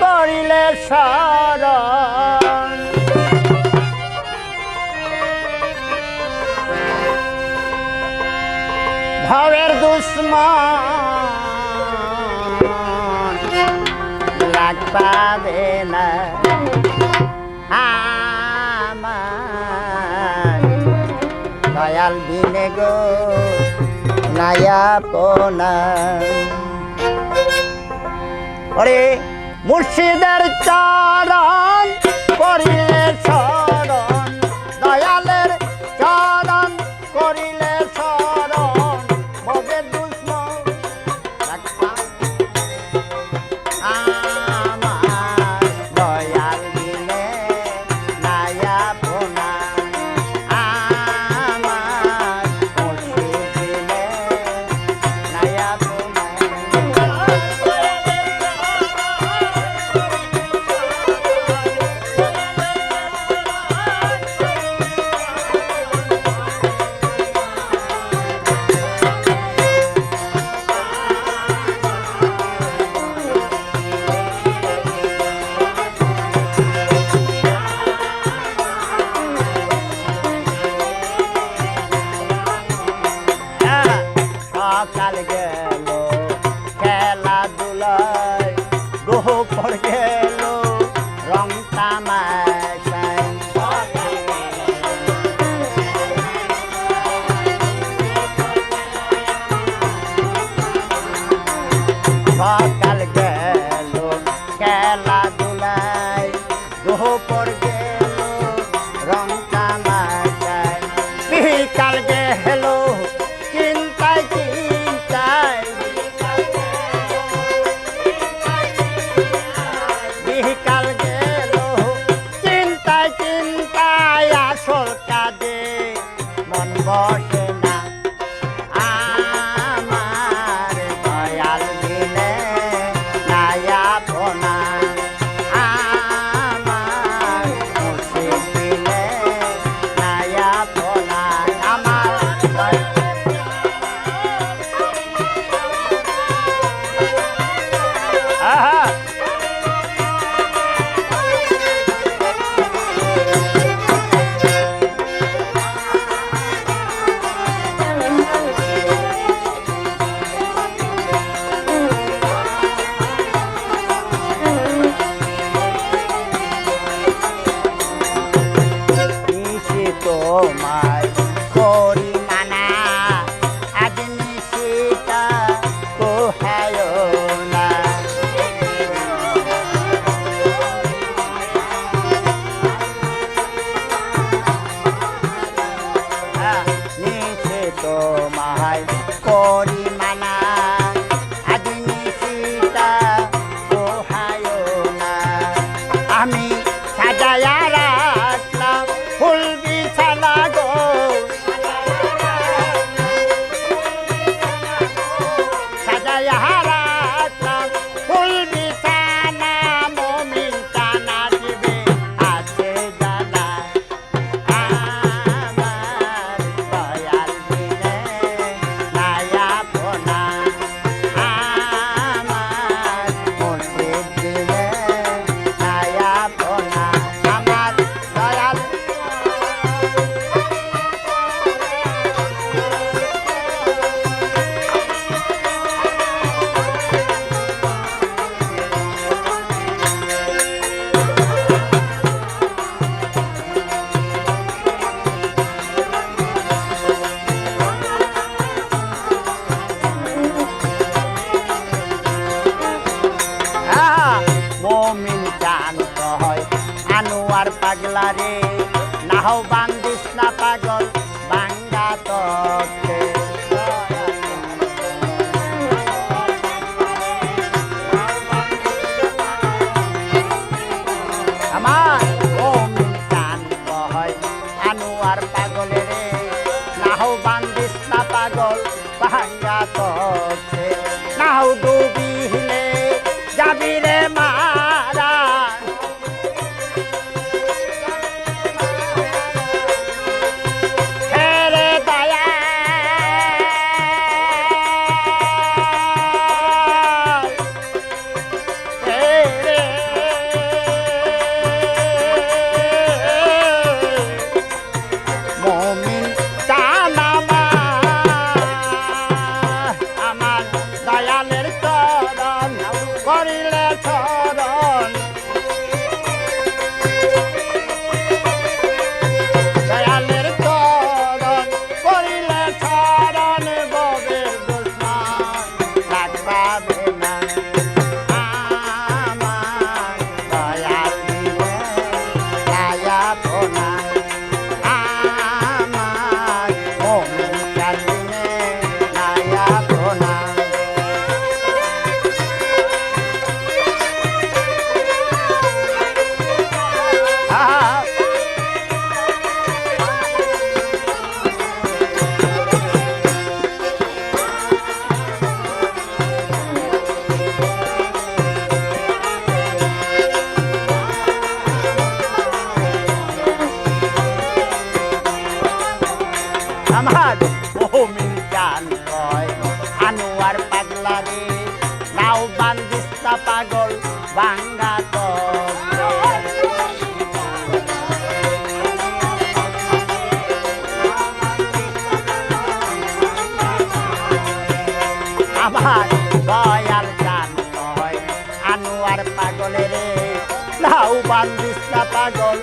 করিলে সার। ভাবের দুশ্মন লাগ পাবে না আমার। বিনে গো নায়া পোনা। মুর্শিদের চারণ করিয়ে শরণ দয়ালের চারণ করি সকাল গেল, খেলাধুলায় গোহ পড় গেল, রং তামাশায় সকাল গেল, খেলাধুলায় গোহ পড় গেল, রং তামাশায়। বিকাল গেল bye. Oh my. হয়। আনোয়ার পাগলারে নাহ বাং সারা জ্বালা রে নাও বান্দিস না পাগল, ভাঙ্গা আমার দয়াল গান নয় আনোয়ার পাগলে রে নাও বান্দিস না পাগল